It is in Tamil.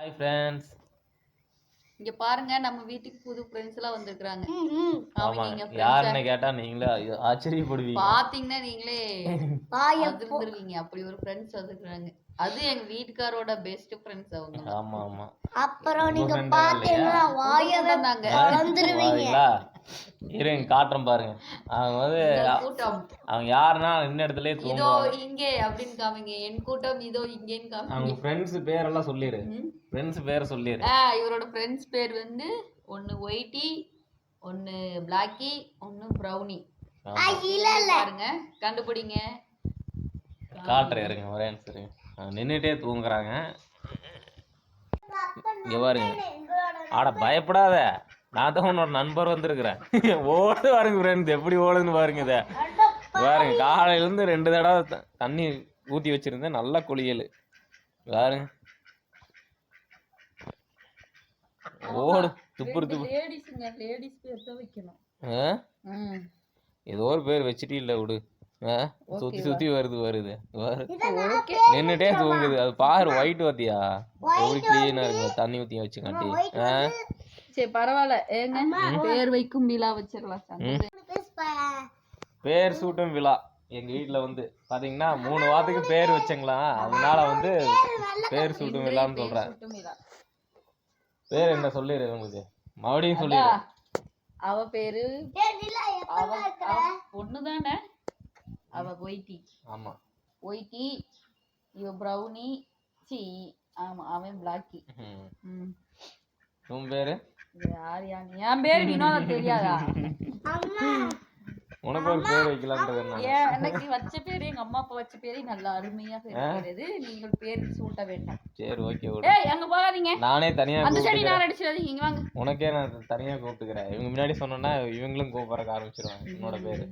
ஹாய் ஃப்ரெண்ட்ஸ் இங்க பாருங்க நம்ம வீட்டுக்கு புது ஃப்ரெண்ட்ஸ் எல்லாம் வந்திருக்காங்க இங்க யாருன்னு கேட்டால் நீங்களே ஆச்சரியப்படுவீங்க. பாத்தீங்கன்னா நீங்களே அதிர்ந்துருவீங்க அப்படி ஒரு ஃப்ரெண்ட்ஸ் வந்திருக்காங்க அது எங்க வீட்டுக்காரோட பெஸ்ட் ஃப்ரெண்ட்ஸ் அவங்க. ஆமாம் ஆமாம் அப்புறம் நீங்க பாத்தீங்கன்னா வாயவே வந்தாங்க இருங்க காட்டுறேன் பாருங்க. அவங்க வந்து கூட்டம். அவங்க யாருன்னா நின்ன இடத்துல இதோ தூங்குவாங்க. இங்கே அப்படின்னு காமிங்க. என் கூட்டம் இதோ இங்கேன்னு காமிங்க. அவங்க ஃப்ரெண்ட்ஸ் பேரெல்லாம் சொல்லிடு. ஃப்ரெண்ட்ஸ் பேரை சொல்லிடு ஆ, இவரோட ஃப்ரெண்ட்ஸ் பேர் வந்து ஒன்னு ஒயிட்டி ஒன்னு பிளாக்கி ஒன்னு ப்ரௌனி. பாருங்க கண்டுபிடிங்க. காட்டுறேன் இருங்க ஒரே அவங்க நின்றுட்டே தூங்குறாங்க. இங்க பாருங்க. ஆட பயப்படாத. நான் தான் உன்னோட நண்பர் வந்திருக்கிறேன். ஓடு பாருங்க ஃப்ரெண்ட்ஸ் எப்படி ஓடுதுன்னு பாருங்க இதை. பாருங்க காலையிலேருந்து ரெண்டு தடவை தண்ணி ஊற்றி வச்சிருந்தேன். நல்லா குளியல். பாருங்க. ஓடு துப்புரு துப்பு. ஏதோ ஒரு பேர் வச்சுட்டு இல்லை விடு? சுத்தி சுத்தி வருது வருது. நின்னுட்டே தூங்குது. அது பாரு ஒயிட் வாத்தியா எப்படி கிளீனா இருக்கு தண்ணி ஊத்தி வச்சுக்காண்டி. ஆ? சரி பரவாயில்ல. ஏங்க? பேர் வைக்கும் விழா வச்சிடலாம். பேர் சூட்டும் விழா. எங்க வீட்ல வந்து பாத்தீங்கன்னா மூணு வாரத்துக்கு பேர் வச்சங்களா? அதனால வந்து பேர் சூட்டும் விழான்னு சொல்றேன். பேர் என்ன சொல்லிடு உங்களுக்கு. மறுபடியும் சொல்லிடு. அவ பேரு அவ அவ பொண்ணுதானே? அவ ஒயிட்டி ஆமா. ஒயிட்டி இவ ப்ரௌனி சி ஆமா அவன் பிளாக்கி ம். ம். உன் பேரு? யார் யாரு? என் பேர் வினோதா தெரியாதா? உனக்கு ஒரு பேர் வைக்கலான்றது என்ன? ஏன் எனக்கு வச்ச பேரு எங்க அம்மா அப்பா வச்ச பேரே நல்லா அருமையாக இருக்கிறது. நீங்கள் பேர் சூட்ட வேண்டாம். சரி ஓகே விடு. ஏய் அங்க போகாதீங்க. நானே தனியா அந்த கூப்பிட்டுக்கிறேன். நான் அடிச்சிடாதீங்க இங்க வாங்க. உனக்கே நான் தனியா கூப்பிட்டுக்கிறேன். இவங்க முன்னாடி சொன்னோன்னா இவங்களும் கூப்பிடறக்க ஆரம்பிச்சிருவாங்க உன்னோட பேரு.